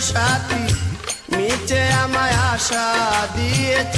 সাথী নিচে আমায় আশা দিয়েছ।